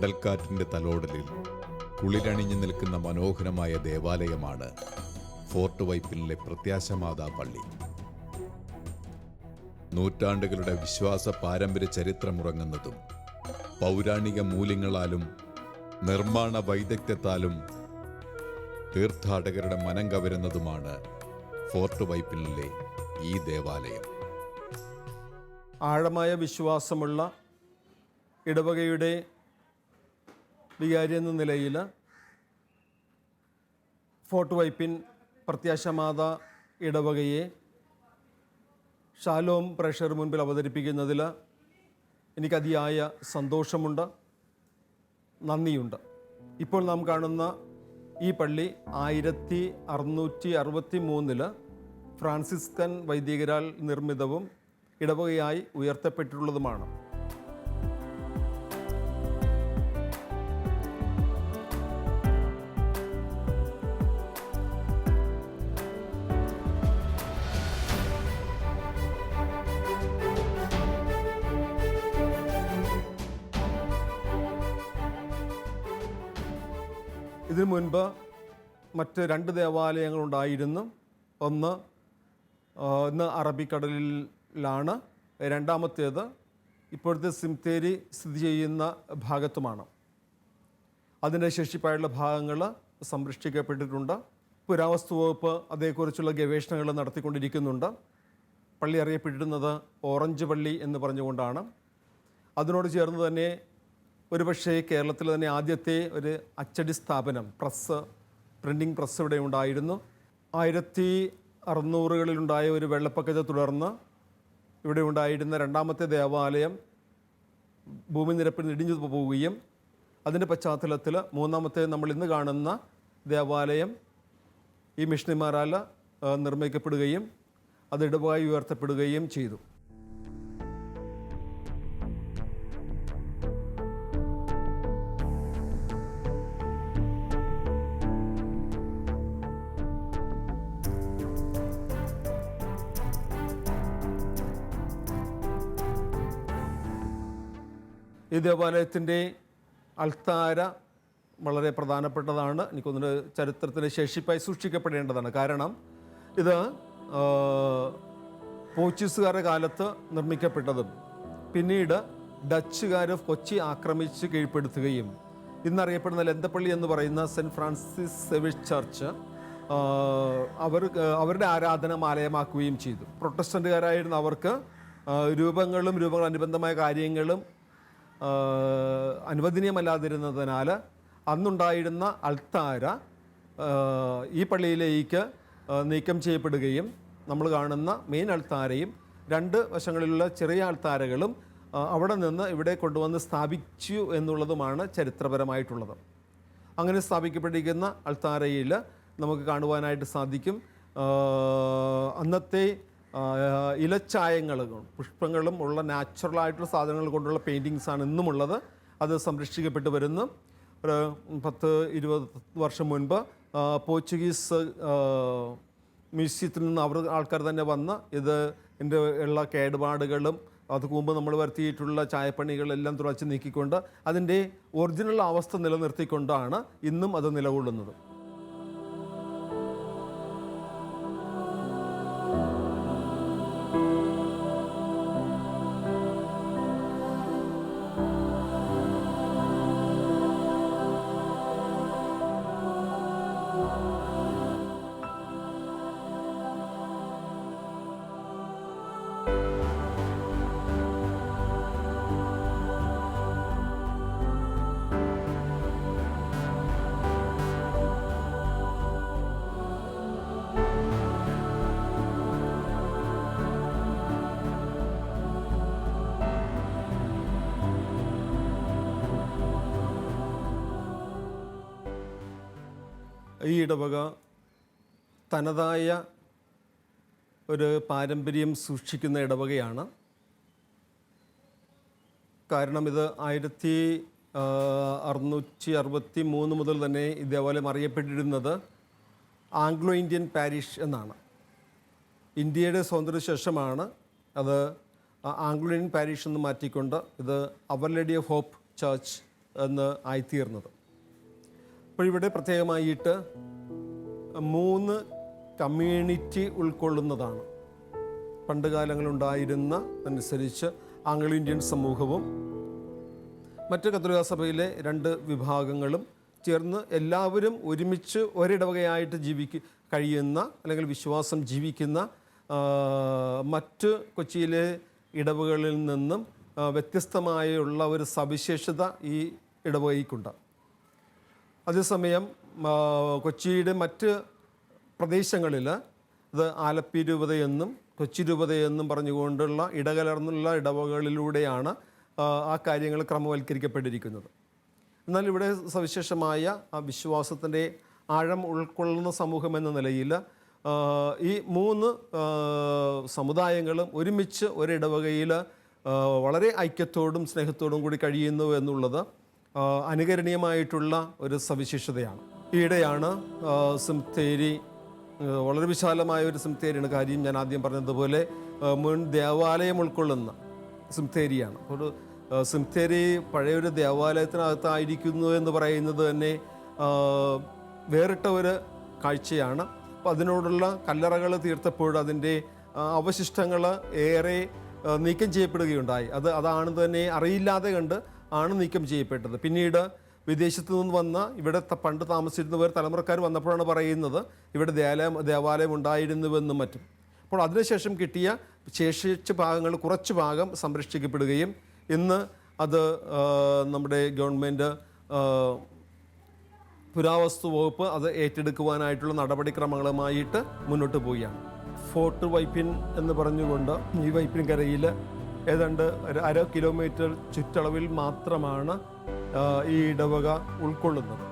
കടൽക്കാറ്റിന്റെ തലോടലിൽ കുളിരണിഞ്ഞു നിൽക്കുന്ന മനോഹരമായ ദേവാലയമാണ് ഫോർട്ട് വൈപ്പിനിലെ പ്രത്യാശമാതാ പള്ളി. നൂറ്റാണ്ടുകളുടെ വിശ്വാസ പാരമ്പര്യ ചരിത്രമുറങ്ങുന്നതും പൗരാണിക മൂല്യങ്ങളാലും നിർമ്മാണ വൈദഗ്ധ്യത്താലും തീർത്ഥാടകരുടെ മനം കവരുന്നതുമാണ് ഫോർട്ട് വൈപ്പിനിലെ ഈ ദേവാലയം. ആഴമായ വിശ്വാസമുള്ള ഇടവകയുടെ വികാരി എന്ന നിലയിൽ ഫോർട്ട് വൈപ്പിൻ പ്രത്യാശമാത ഇടവകയെ ഷാലോം പ്രഷർ മുൻപിൽ അവതരിപ്പിക്കുന്നതിൽ എനിക്കതിയായ സന്തോഷമുണ്ട് നന്ദിയുണ്ട്. ഇപ്പോൾ നാം കാണുന്ന ഈ പള്ളി ആയിരത്തി അറുന്നൂറ്റി അറുപത്തി മൂന്നിൽ ഫ്രാൻസിസ്കൻ വൈദികരാൽ നിർമ്മിതവും ഇടവകയായി ഉയർത്തപ്പെട്ടിട്ടുള്ളതുമാണ്. ഇതിനു മുൻപ് മറ്റ് രണ്ട് ദേവാലയങ്ങളുണ്ടായിരുന്നു. ഒന്ന് ഇന്ന് അറബിക്കടലിലാണ്. രണ്ടാമത്തേത് ഇപ്പോഴത്തെ സിംതേരി സ്ഥിതി ചെയ്യുന്ന ഭാഗത്തുമാണ്. അതിന്റെ ശേഷിപ്പായുള്ള ഭാഗങ്ങൾ സംരക്ഷിക്കപ്പെട്ടിട്ടുണ്ട്. പുരാവസ്തു വകുപ്പ് അതേക്കുറിച്ചുള്ള ഗവേഷണങ്ങൾ നടത്തിക്കൊണ്ടിരിക്കുന്നുണ്ട്. പള്ളി അറിയപ്പെട്ടിരുന്നത് ഓറഞ്ച് പള്ളി എന്ന് പറഞ്ഞുകൊണ്ടാണ്. അതിനോട് ചേർന്ന് തന്നെ ഒരുപക്ഷേ കേരളത്തിൽ തന്നെ ആദ്യത്തെ ഒരു അച്ചടി സ്ഥാപനം പ്രസ് പ്രിന്റിംഗ് പ്രസ് ഇവിടെ ഉണ്ടായിരുന്നു. ആയിരത്തി അറുന്നൂറുകളിലുണ്ടായ ഒരു വെള്ളപ്പൊക്കത്തെ തുടർന്ന് ഇവിടെ ഉണ്ടായിരുന്ന രണ്ടാമത്തെ ദേവാലയം ഭൂമി നിരപ്പിൽ ഇടിഞ്ഞു പോവുകയും അതിന്റെ പശ്ചാത്തലത്തിൽ മൂന്നാമത്തെ നമ്മൾ ഇന്ന് കാണുന്ന ദേവാലയം ഈ മിഷണറിമാരാൽ നിർമ്മിക്കപ്പെടുകയും അത് ഇടവായി ഉയർത്തപ്പെടുകയും ചെയ്തു. ഈ ദേവാലയത്തിന്റെ അൾത്താര വളരെ പ്രധാനപ്പെട്ടതാണ്. എനിക്കൊന്നിന് ചരിത്രത്തിന് ശേഷിപ്പായി സൂക്ഷിക്കപ്പെടേണ്ടതാണ്. കാരണം ഇത് പോർച്ചുഗീസുകാരുടെ കാലത്ത് നിർമ്മിക്കപ്പെട്ടതും പിന്നീട് ഡച്ചുകാർ കൊച്ചി ആക്രമിച്ച് കീഴ്പ്പെടുത്തുകയും ഇന്നറിയപ്പെടുന്ന ലന്തപ്പള്ളി എന്ന് പറയുന്ന സെന്റ് ഫ്രാൻസിസ് സെവിഷ് ചർച്ച് അവർ അവരുടെ ആരാധന മാലയമാക്കുകയും ചെയ്തു. പ്രൊട്ടസ്റ്റന്റുകാരായിരുന്ന അവർക്ക് രൂപങ്ങളും രൂപങ്ങൾ അനുബന്ധമായ കാര്യങ്ങളും അനുവദനീയമല്ലാതിരുന്നതിനാൽ അന്നുണ്ടായിരുന്ന അൾത്താര ഈ പള്ളിയിലേക്ക് നീക്കം ചെയ്യപ്പെടുകയും നമ്മൾ കാണുന്ന മെയിൻ അൾത്താരയും രണ്ട് വശങ്ങളിലുള്ള ചെറിയ അൾത്താരകളും അവിടെ നിന്ന് ഇവിടെ കൊണ്ടുവന്ന് സ്ഥാപിച്ചു എന്നുള്ളതുമാണ് ചരിത്രപരമായിട്ടുള്ളത്. അങ്ങനെ സ്ഥാപിക്കപ്പെട്ടിരിക്കുന്ന അൾത്താരയിൽ നമുക്ക് കാണുവാനായിട്ട് സാധിക്കും. അന്നത്തെ ഇലച്ചായങ്ങളും പുഷ്പങ്ങളും ഉള്ള നാച്ചുറലായിട്ടുള്ള സാധനങ്ങൾ കൊണ്ടുള്ള പെയിന്റിങ്സാണ് ഇന്നുമുള്ളത്. അത് സംരക്ഷിക്കപ്പെട്ട് വരുന്നു. ഒരു പത്ത് ഇരുപത് വർഷം മുൻപ് പോർച്ചുഗീസ് മ്യൂസിയത്തിൽ നിന്ന് അവർ ആൾക്കാർ തന്നെ വന്ന് ഇത് എന്റെ ഉള്ള കേടുപാടുകളും അത് മുമ്പ് നമ്മൾ വരുത്തിയിട്ടുള്ള ചായപ്പണികളെല്ലാം തുളച്ച് നീക്കിക്കൊണ്ട് അതിന്റെ ഒറിജിനൽ അവസ്ഥ നിലനിർത്തിക്കൊണ്ടാണ് ഇന്നും അത് നിലകൊള്ളുന്നത്. ഈ ഇടവക തനതായ ഒരു പാരമ്പര്യം സൂക്ഷിക്കുന്ന ഇടവകയാണ്. കാരണം ഇത് ആയിരത്തി അറുന്നൂറ്റി അറുപത്തി മൂന്ന് മുതൽ തന്നെ ഇതേപോലെ അറിയപ്പെട്ടിരുന്നത് ആംഗ്ലോ ഇന്ത്യൻ പാരിഷ് എന്നാണ്. ഇന്ത്യയുടെ സ്വാതന്ത്ര്യ ശേഷമാണ് അത് ആംഗ്ലോ ഇന്ത്യൻ പാരിഷ് എന്ന് മാറ്റിക്കൊണ്ട് ഇത് അവർ ലേഡി ഓഫ് ഹോപ്പ് ചർച്ച് എന്ന് ആയിത്തീർന്നത്. അപ്പോൾ ഇവിടെ പ്രത്യേകമായിട്ട് മൂന്ന് കമ്മ്യൂണിറ്റി ഉൾക്കൊള്ളുന്നതാണ്. പണ്ട് കാലങ്ങളുണ്ടായിരുന്ന അനുസരിച്ച് ആംഗ്ലോ ഇന്ത്യൻ സമൂഹവും മറ്റ് കത്തോലിക്ക സഭയിലെ രണ്ട് വിഭാഗങ്ങളും ചേർന്ന് എല്ലാവരും ഒരുമിച്ച് ഒരിടവകയായിട്ട് ജീവിക്ക കഴിയുന്ന അല്ലെങ്കിൽ വിശ്വാസം ജീവിക്കുന്ന മറ്റ് കൊച്ചിയിലെ ഇടവകളിൽ നിന്നും വ്യത്യസ്തമായുള്ള ഒരു സവിശേഷത ഈ ഇടവകയ്ക്കുണ്ട്. അതേസമയം കൊച്ചിയുടെ മറ്റ് പ്രദേശങ്ങളിൽ ഇത് ആലപ്പി രൂപതയെന്നും കൊച്ചി രൂപതയെന്നും പറഞ്ഞുകൊണ്ടുള്ള ഇടകലർന്നുള്ള ഇടവകളിലൂടെയാണ് ആ, കാര്യങ്ങൾ ക്രമവൽക്കരിക്കപ്പെട്ടിരിക്കുന്നത്. എന്നാൽ ഇവിടെ സവിശേഷമായ ആ വിശ്വാസത്തിന്റെ ആഴം ഉൾക്കൊള്ളുന്ന സമൂഹം എന്ന നിലയിൽ ഈ മൂന്ന് സമുദായങ്ങളും ഒരുമിച്ച് ഒരിടവകയിൽ വളരെ ഐക്യത്തോടും സ്നേഹത്തോടും കൂടി കഴിയുന്നു എന്നുള്ളത് അനുകരണീയമായിട്ടുള്ള ഒരു സവിശേഷതയാണ്. ഈയിടെയാണ് സിംതേരി വളരെ വിശാലമായ ഒരു സിംതേരിയാണ് കാര്യം ഞാൻ ആദ്യം പറഞ്ഞതുപോലെ മുൻ ദേവാലയം ഉൾക്കൊള്ളുന്ന സിംതേരിയാണ് ഒരു സിംതേരി പഴയൊരു ദേവാലയത്തിനകത്തായിരിക്കുന്നു എന്ന് പറയുന്നത് തന്നെ വേറിട്ട ഒരു കാഴ്ചയാണ്. അപ്പോൾ അതിനോടുള്ള കല്ലറകൾ തീർത്തപ്പോൾ അതിന്റെ അവശിഷ്ടങ്ങൾ ഏറെ നീക്കം ചെയ്യപ്പെടുകയുണ്ടായി. അത് അതാണ് തന്നെ അറിയില്ലാതെ കണ്ട് ആണ് നീക്കം ചെയ്യപ്പെട്ടത്. പിന്നീട് വിദേശത്തു നിന്ന് വന്ന ഇവിടെ പണ്ട് താമസിച്ചിരുന്നവർ തലമുറക്കാർ വന്നപ്പോഴാണ് പറയുന്നത് ഇവിടെ ദേവാലയം ദേവാലയം ഉണ്ടായിരുന്നുവെന്നും മറ്റും. അപ്പോൾ അതിനുശേഷം കിട്ടിയ ശേഷിച്ച ഭാഗങ്ങൾ കുറച്ച് ഭാഗം സംരക്ഷിക്കപ്പെടുകയും ഇന്ന് അത് നമ്മുടെ ഗവൺമെന്റ് പുരാവസ്തു വകുപ്പ് അത് ഏറ്റെടുക്കുവാനായിട്ടുള്ള നടപടിക്രമങ്ങളുമായിട്ട് മുന്നോട്ട് പോവുകയാണ്. ഫോർട്ട് വൈപ്പിൻ എന്ന് പറഞ്ഞുകൊണ്ട് ഈ വൈപ്പിൻ കരയിൽ ഏതാണ്ട് അര കിലോമീറ്റർ ചുറ്റളവിൽ മാത്രമാണ് ഈ ഇടവക ഉൾക്കൊള്ളുന്നത്.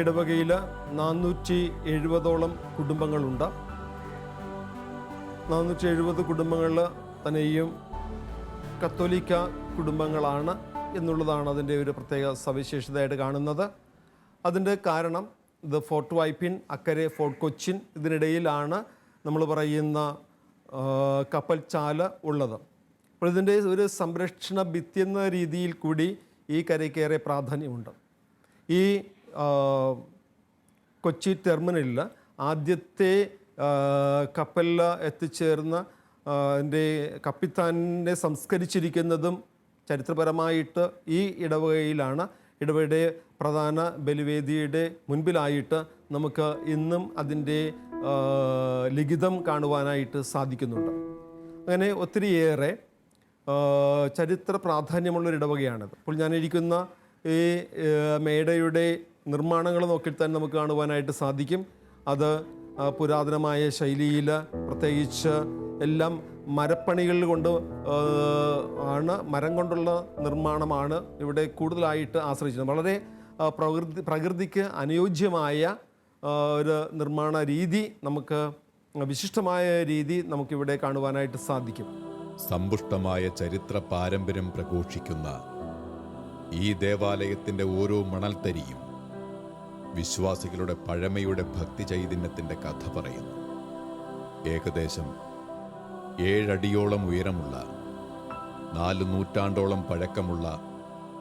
ഇടവകയിൽ നാനൂറ്റി എഴുപതോളം കുടുംബങ്ങളുണ്ട്. നാനൂറ്റി എഴുപത് കുടുംബങ്ങളിൽ തന്നെയും കത്തോലിക്ക കുടുംബങ്ങളാണ് എന്നുള്ളതാണ് അതിന്റെ ഒരു പ്രത്യേക സവിശേഷതയായിട്ട് കാണുന്നത്. അതിന്റെ കാരണം ഇത് ഫോർട്ട് വൈപ്പിൻ അക്കരെ ഫോർട്ട് കൊച്ചിൻ ഇതിനിടയിലാണ് നമ്മൾ പറയുന്ന കപ്പൽ ചാല ഉള്ളത്. അപ്പോൾ ഇതിന്റെ ഒരു സംരക്ഷണ ഭിത്തി എന്ന രീതിയിൽ കൂടി ഈ കരയ്ക്കേറെ പ്രാധാന്യമുണ്ട്. ഈ കൊച്ചി ടെർമിനലിൽ ആദ്യത്തെ കപ്പലിൽ എത്തിച്ചേർന്ന എന്റെ കപ്പിത്താനെ സംസ്കരിച്ചിരിക്കുന്നതും ചരിത്രപരമായിട്ട് ഈ ഇടവകയിലാണ്. ഇടവയുടെ പ്രധാന ബലിവേദിയുടെ മുൻപിലായിട്ട് നമുക്ക് ഇന്നും അതിന്റെ ലിഖിതം കാണുവാനായിട്ട് സാധിക്കുന്നുണ്ട്. അങ്ങനെ ഒത്തിരിയേറെ ചരിത്ര പ്രാധാന്യമുള്ളൊരു ഇടവകയാണിത്. അപ്പോൾ ഞാനിരിക്കുന്ന ഈ മേടയുടെ നിർമ്മാണങ്ങൾ നോക്കി തന്നെ നമുക്ക് കാണുവാനായിട്ട് സാധിക്കും. അത് പുരാതനമായ ശൈലിയിൽ പ്രത്യേകിച്ച് എല്ലാം മരപ്പണികൾ കൊണ്ട് ആണ് മരം കൊണ്ടുള്ള നിർമ്മാണമാണ് ഇവിടെ കൂടുതലായിട്ട് ആശ്രയിച്ചത് വളരെ പ്രകൃതി പ്രകൃതിക്ക് അനുയോജ്യമായ ഒരു നിർമ്മാണ രീതി നമുക്ക് വിശിഷ്ടമായ രീതി നമുക്കിവിടെ കാണുവാനായിട്ട് സാധിക്കും. സമ്പുഷ്ടമായ ചരിത്ര പാരമ്പര്യം പ്രഘോഷിക്കുന്ന ഈ ദേവാലയത്തിന്റെ ഓരോ മണൽത്തരിയും വിശ്വാസികളുടെ പഴമയുടെ ഭക്തി ചൈതന്യത്തിന്റെ കഥ പറയുന്നു. ഏകദേശം ഏഴടിയോളം ഉയരമുള്ള നാല് നൂറ്റാണ്ടോളം പഴക്കമുള്ള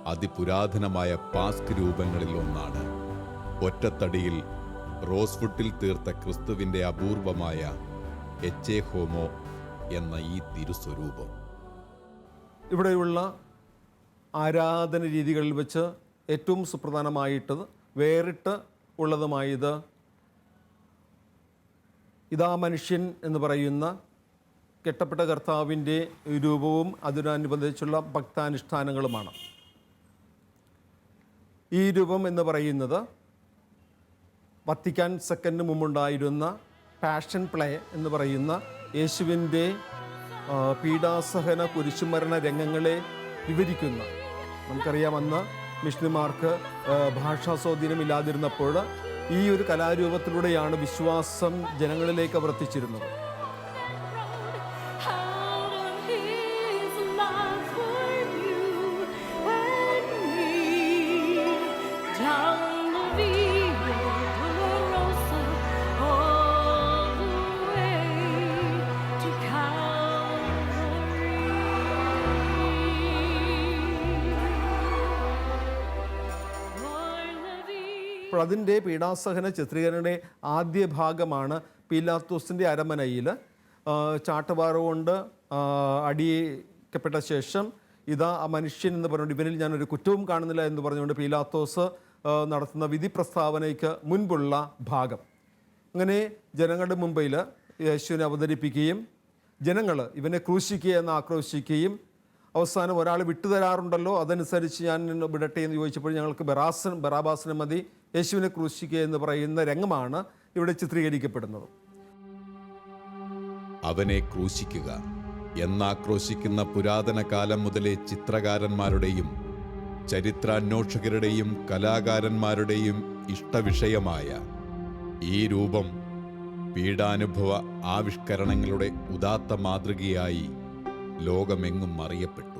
അതിപുരാതനമായ പാസ്ക് രൂപങ്ങളിൽ ഒന്നാണ്. ഒറ്റത്തടിയിൽ റോസ്ഫുട്ടിൽ തീർത്ത ക്രിസ്തുവിന്റെ അപൂർവമായ എച്ച് എ ഹോമോ എന്ന ഈ തിരുസ്വരൂപം. ഇവിടെയുള്ള ആരാധന രീതികളിൽ വെച്ച് ഏറ്റവും സുപ്രധാനമായിട്ടത് വേറിട്ട് ഉള്ളതുമായത് ഇതാ മനുഷ്യൻ എന്ന് പറയുന്ന കെട്ടപ്പെട്ട കർത്താവിന്റെ രൂപവും അതിനനുബന്ധിച്ചുള്ള ഭക്താനുഷ്ഠാനങ്ങളുമാണ്. ഈ രൂപം എന്ന് പറയുന്നത് വത്തിക്കാൻ സെക്കൻഡ് മുമ്പുണ്ടായിരുന്ന പാഷൻ പ്ലേ എന്ന് പറയുന്ന യേശുവിന്റെ പീഡാസഹന കുരിശുമരണ രംഗങ്ങളെ വിവരിക്കുന്ന. നമുക്കറിയാം അന്ന് മിഷണിമാർക്ക് ഭാഷാ സ്വാധീനമില്ലാതിരുന്നപ്പോൾ ഈ ഒരു കലാരൂപത്തിലൂടെയാണ് വിശ്വാസം ജനങ്ങളിലേക്ക് അവർ എത്തിച്ചിരുന്നത് അപ്പോൾ അതിന്റെ പീഡാസഹന ചിത്രീകരണയുടെ ആദ്യ ഭാഗമാണ് പീലാത്തോസിന്റെ അരമനയിൽ. ചാട്ടവാറ കൊണ്ട് ആ, അടിക്കപ്പെട്ട ശേഷം ഇതാ ആ മനുഷ്യൻ എന്ന് പറഞ്ഞുകൊണ്ട് ഇവനിൽ ഞാനൊരു കുറ്റവും കാണുന്നില്ല എന്ന് പറഞ്ഞുകൊണ്ട് പീലാത്തോസ് നടത്തുന്ന വിധി പ്രസ്താവനയ്ക്ക് മുൻപുള്ള ഭാഗം. അങ്ങനെ ജനങ്ങളുടെ മുമ്പിൽ യേശുവിനെ അവതരിപ്പിക്കുകയും ജനങ്ങൾ ഇവനെ ക്രൂശിക്കുക എന്ന് ആക്രോശിക്കുകയും അവസാനം ഒരാൾ വിട്ടുതരാറുണ്ടല്ലോ അതനുസരിച്ച് ഞാൻ വിടട്ടെ എന്ന് ചോദിച്ചപ്പോൾ ഞങ്ങൾക്ക് ബറാസൻ ബറാബാസിനെ മതി യേശുവിനെ ക്രൂശിക്കുക എന്ന് പറയുന്ന രംഗമാണ് ഇവിടെ ചിത്രീകരിക്കപ്പെടുന്നത്. അവനെ ക്രൂശിക്കുക എന്നാക്രോശിക്കുന്ന പുരാതന കാലം മുതലേ ചിത്രകാരന്മാരുടെയും ചരിത്രാന്വേഷകരുടെയും കലാകാരന്മാരുടെയും ഇഷ്ടവിഷയമായ ഈ രൂപം പീഡാനുഭവ ആവിഷ്കരണങ്ങളുടെ ഉദാത്ത മാതൃകയായി ലോകമെങ്ങും അറിയപ്പെട്ടു.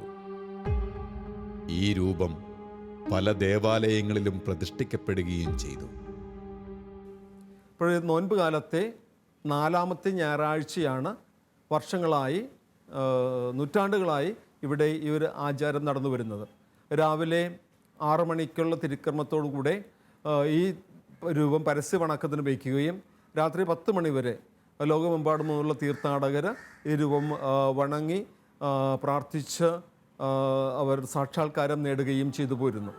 ഈ രൂപം പല ദേവാലയങ്ങളിലും പ്രതിഷ്ഠിക്കപ്പെടുകയും ചെയ്തു. ഇപ്പോഴേ നോൻപ് കാലത്തെ നാലാമത്തെ ഞായറാഴ്ചയാണ് വർഷങ്ങളായി നൂറ്റാണ്ടുകളായി ഇവിടെ ഈ ഒരു ആചാരം നടന്നു വരുന്നത്. രാവിലെ ആറ് മണിക്കുള്ള തിരുക്രമത്തോടു കൂടെ ഈ രൂപം പരസ്യ വണക്കത്തിന് വയ്ക്കുകയും രാത്രി പത്ത് മണി വരെ ലോകമെമ്പാടുമുള്ള തീർത്ഥാടകർ ഈ രൂപം വണങ്ങി പ്രാർത്ഥിച്ച് അവർ സാക്ഷാത്കാരം നേടുകയും ചെയ്തു പോരുന്നു.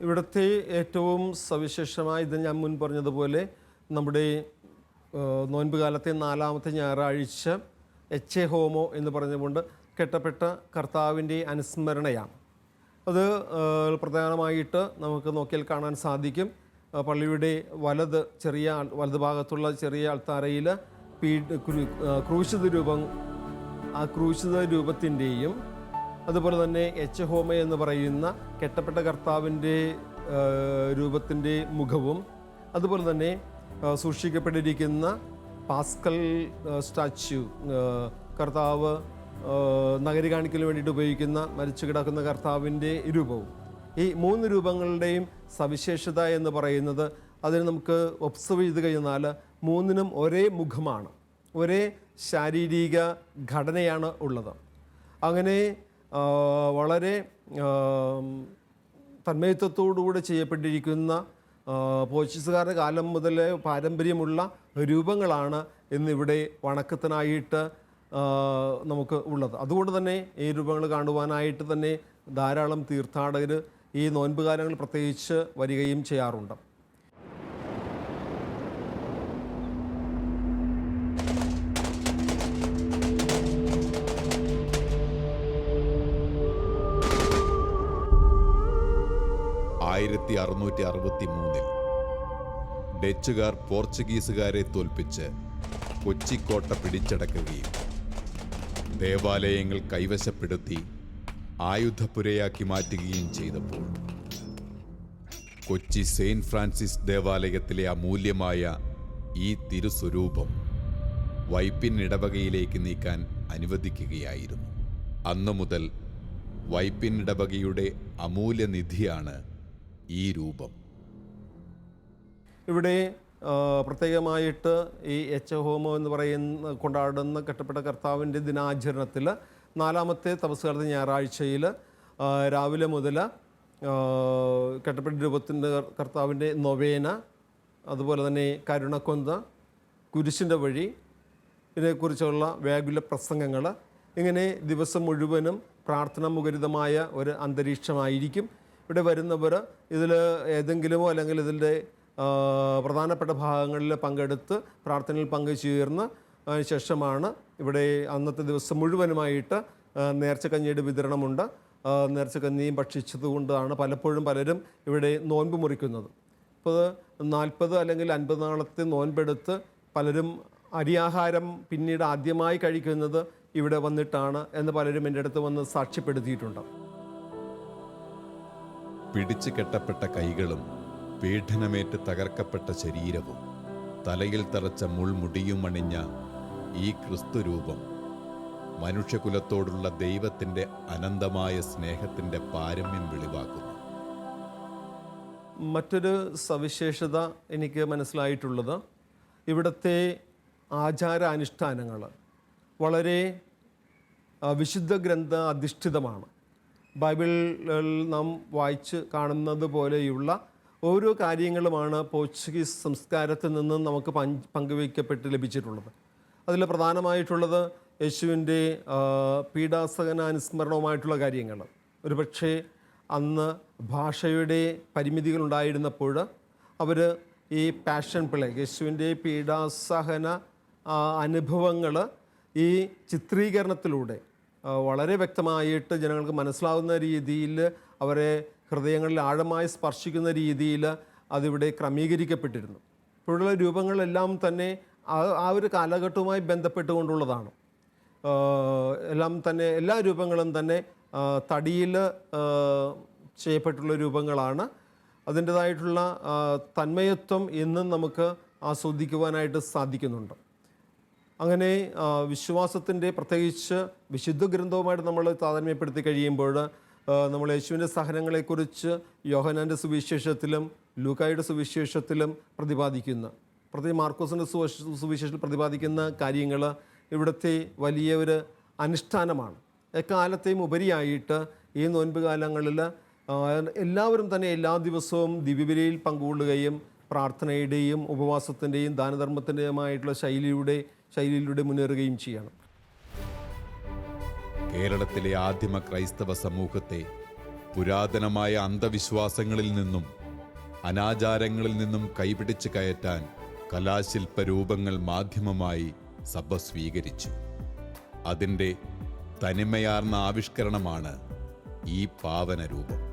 ഇവിടുത്തെ ഏറ്റവും സവിശേഷമായ ഇത് ഞാൻ മുൻ പറഞ്ഞതുപോലെ നമ്മുടെ നോൻപ് കാലത്തെ നാലാമത്തെ ഞായറാഴ്ച എച്ച് എ ഹോമോ എന്ന് പറഞ്ഞുകൊണ്ട് കെട്ടപ്പെട്ട കർത്താവിന്റെ അനുസ്മരണയാണ്. അത് പ്രധാനമായിട്ട് നമുക്ക് നോക്കിയാൽ കാണാൻ സാധിക്കും. പള്ളിയുടെ വലത് ചെറിയ വലത് ഭാഗത്തുള്ള ചെറിയ അൾത്താരയിൽ പീ ക്രൂശിത രൂപം ആ ക്രൂശിത രൂപത്തിന്റെയും അതുപോലെ തന്നെ എച്ച് ഹോമ എന്ന് പറയുന്ന കെട്ടപ്പെട്ട കർത്താവിന്റെ രൂപത്തിന്റെ മുഖവും അതുപോലെ തന്നെ സൂക്ഷിക്കപ്പെട്ടിരിക്കുന്ന പാസ്കൽ സ്റ്റാച്യു കർത്താവ് നഗരി കാണിക്കലിന് വേണ്ടിയിട്ട് ഉപയോഗിക്കുന്ന മരിച്ചു കിടക്കുന്ന കർത്താവിന്റെ രൂപവും. ഈ മൂന്ന് രൂപങ്ങളുടെയും സവിശേഷത എന്ന് പറയുന്നത് അതിന് നമുക്ക് ഒബ്സർവ് ചെയ്ത് കഴിഞ്ഞാൽ മൂന്നിനും ഒരേ മുഖമാണ്. ഒരേ ശാരീരിക ഘടനയാണ് ഉള്ളത്. അങ്ങനെ വളരെ തന്മയത്വത്തോടുകൂടെ ചെയ്യപ്പെട്ടിരിക്കുന്ന പോർച്ചുഗീസുകാരുടെ കാലം മുതലേ പാരമ്പര്യമുള്ള രൂപങ്ങളാണ് ഇന്നിവിടെ വണക്കത്തിനായിട്ട് നമുക്ക് ഉള്ളത്. അതുകൊണ്ട് തന്നെ ഈ രൂപങ്ങൾ കാണുവാനായിട്ട് തന്നെ ധാരാളം തീർത്ഥാടകർ ഈ നോൻപ് കാലങ്ങൾ പ്രത്യേകിച്ച് വരികയും ചെയ്യാറുണ്ട്. ആയിരത്തി അറുന്നൂറ്റി അറുപത്തി മൂന്നിൽ ഡച്ചുകാർ പോർച്ചുഗീസുകാരെ തോൽപ്പിച്ച് കൊച്ചിക്കോട്ട പിടിച്ചടക്കുകയും ദേവാലയങ്ങൾ കൈവശപ്പെടുത്തി ആയുധപ്പുരയാക്കി മാറ്റുകയും ചെയ്തപ്പോൾ കൊച്ചി സെയിന്റ് ഫ്രാൻസിസ് ദേവാലയത്തിലെ അമൂല്യമായ ഈ തിരുസ്വരൂപം വൈപ്പിൻ ഇടവകയിലേക്ക് നീക്കാൻ അനുവദിക്കുകയായിരുന്നു. അന്നു മുതൽ വൈപ്പിൻ ഇടവകയുടെ അമൂല്യ നിധിയാണ് ഈ രൂപം. ഇവിടെ പ്രത്യേകമായിട്ട് ഈ എച്ച് ഹോമോ എന്ന് പറയുന്ന കൊണ്ടാടുന്ന കെട്ടപ്പെട്ട കർത്താവിന്റെ ദിനാചരണത്തിൽ നാലാമത്തെ തപസ്കാലത്തെ ഞായറാഴ്ചയിൽ രാവിലെ മുതൽ കെട്ടപ്പെട്ട രൂപത്തിന്റെ കർത്താവിന്റെ നൊവേന അതുപോലെ തന്നെ കരുണക്കൊന്ത കുരിശിന്റെ വഴി ഇതിനെക്കുറിച്ചുള്ള വ്യാകുല പ്രസംഗങ്ങൾ ഇങ്ങനെ ദിവസം മുഴുവനും പ്രാർത്ഥന മുഖരിതമായ ഒരു അന്തരീക്ഷമായിരിക്കും. ഇവിടെ വരുന്നവർ ഇതിൽ ഏതെങ്കിലുമോ അല്ലെങ്കിൽ ഇതിന്റെ പ്രധാനപ്പെട്ട ഭാഗങ്ങളിൽ പങ്കെടുത്ത് പ്രാർത്ഥനയിൽ പങ്കുചേർന്ന് ശേഷമാണ് ഇവിടെ അന്നത്തെ ദിവസം മുഴുവനുമായിട്ട് നേർച്ചക്കഞ്ഞിയുടെ വിതരണമുണ്ട്. നേർച്ചക്കഞ്ഞിയും ഭക്ഷിച്ചതുകൊണ്ടാണ് പലപ്പോഴും പലരും ഇവിടെ നോൻപ് മുറിക്കുന്നത്. ഇപ്പോൾ നാൽപ്പത് അല്ലെങ്കിൽ അൻപത് നാളത്തെ നോൻപെടുത്ത് പലരും അരിയാഹാരം പിന്നീട് ആദ്യമായി കഴിക്കുന്നത് ഇവിടെ വന്നിട്ടാണ് എന്ന് പലരും എന്റെ അടുത്ത് വന്ന് സാക്ഷ്യപ്പെടുത്തിയിട്ടുണ്ട്. പിടിച്ചു കെട്ടപ്പെട്ട കൈകളും പീഡനമേറ്റ് തകർക്കപ്പെട്ട ശരീരവും തലയിൽ തറച്ച മുൾമുടിയും അണിഞ്ഞ ഈ ക്രിസ്തുരൂപം മനുഷ്യകുലത്തോടുള്ള ദൈവത്തിന്റെ അനന്തമായ സ്നേഹത്തിന്റെ പാരമ്യം വെളിവാക്കുന്നു. മറ്റൊരു സവിശേഷത എനിക്ക് മനസ്സിലായിട്ടുള്ളത് ഇവിടുത്തെ ആചാരാനുഷ്ഠാനങ്ങൾ വളരെ വിശുദ്ധ ഗ്രന്ഥ അധിഷ്ഠിതമാണ്. ബൈബിളിൽ നാം വായിച്ച് കാണുന്നത് പോലെയുള്ള ഓരോ കാര്യങ്ങളുമാണ് പോർച്ചുഗീസ് സംസ്കാരത്തിൽ നിന്ന് നമുക്ക് പങ്ക് പങ്കുവയ്ക്കപ്പെട്ട് ലഭിച്ചിട്ടുള്ളത്. അതിൽ പ്രധാനമായിട്ടുള്ളത് യേശുവിന്റെ പീഡാസഹനാനുസ്മരണവുമായിട്ടുള്ള കാര്യങ്ങൾ. ഒരുപക്ഷേ അന്ന് ഭാഷയുടെ പരിമിതികളുണ്ടായിരുന്നപ്പോൾ അവർ ഈ പാഷൻ പിള യേശുവിന്റെ പീഡാസഹന അനുഭവങ്ങൾ ഈ ചിത്രീകരണത്തിലൂടെ വളരെ വ്യക്തമായിട്ട് ജനങ്ങൾക്ക് മനസ്സിലാവുന്ന രീതിയിൽ അവരെ ഹൃദയങ്ങളിൽ ആഴമായി സ്പർശിക്കുന്ന രീതിയിൽ അതിവിടെ ക്രമീകരിക്കപ്പെട്ടിരുന്നു. ഇപ്പോഴുള്ള രൂപങ്ങളെല്ലാം തന്നെ ആ ഒരു കാലഘട്ടവുമായി ബന്ധപ്പെട്ടുകൊണ്ടുള്ളതാണ്. എല്ലാം തന്നെ എല്ലാ രൂപങ്ങളും തന്നെ തടിയിൽ ചെയ്യപ്പെട്ടുള്ള രൂപങ്ങളാണ്. അതിന്റെതായിട്ടുള്ള തന്മയത്വം ഇന്നും നമുക്ക് ആസ്വദിക്കുവാനായിട്ട് സാധിക്കുന്നുണ്ട്. അങ്ങനെ വിശ്വാസത്തിന്റെ പ്രത്യേകിച്ച് വിശുദ്ധ ഗ്രന്ഥവുമായിട്ട് നമ്മൾ താതാത്മ്യപ്പെടുത്തി കഴിയുമ്പോൾ നമ്മൾ യേശുവിന്റെ സഹനങ്ങളെക്കുറിച്ച് യോഹനാന്റെ സുവിശേഷത്തിലും ലൂക്കായുടെ സുവിശേഷത്തിലും പ്രതിപാദിക്കുന്ന പ്രത്യേകിച്ച് മാർക്കോസിന്റെ സുവിശേഷത്തിൽ പ്രതിപാദിക്കുന്ന കാര്യങ്ങൾ ഇവിടുത്തെ വലിയ ഒരു അനുഷ്ഠാനമാണ്. എക്കാലത്തെയും ഉപരിയായിട്ട് ഈ നോൻപ് കാലങ്ങളിൽ എല്ലാവരും തന്നെ എല്ലാ ദിവസവും ദിവ്യബലിയിൽ പങ്കുകൊള്ളുകയും പ്രാർത്ഥനയുടെയും ഉപവാസത്തിന്റെയും ദാനധർമ്മത്തിന്റെയുമായിട്ടുള്ള ശൈലിയുടെ ശൈലിയിലൂടെ മുന്നേറുകയും ചെയ്യണം. കേരളത്തിലെ ആദിമ ക്രൈസ്തവ സമൂഹത്തെ പുരാതനമായ അന്ധവിശ്വാസങ്ങളിൽ നിന്നും അനാചാരങ്ങളിൽ നിന്നും കൈപിടിച്ച് കയറ്റാൻ കലാശില്പ രൂപങ്ങൾ മാധ്യമമായി സഭ സ്വീകരിച്ചു. അതിന്റെ തനിമയാർന്ന ആവിഷ്കരണമാണ് ഈ പാവന രൂപം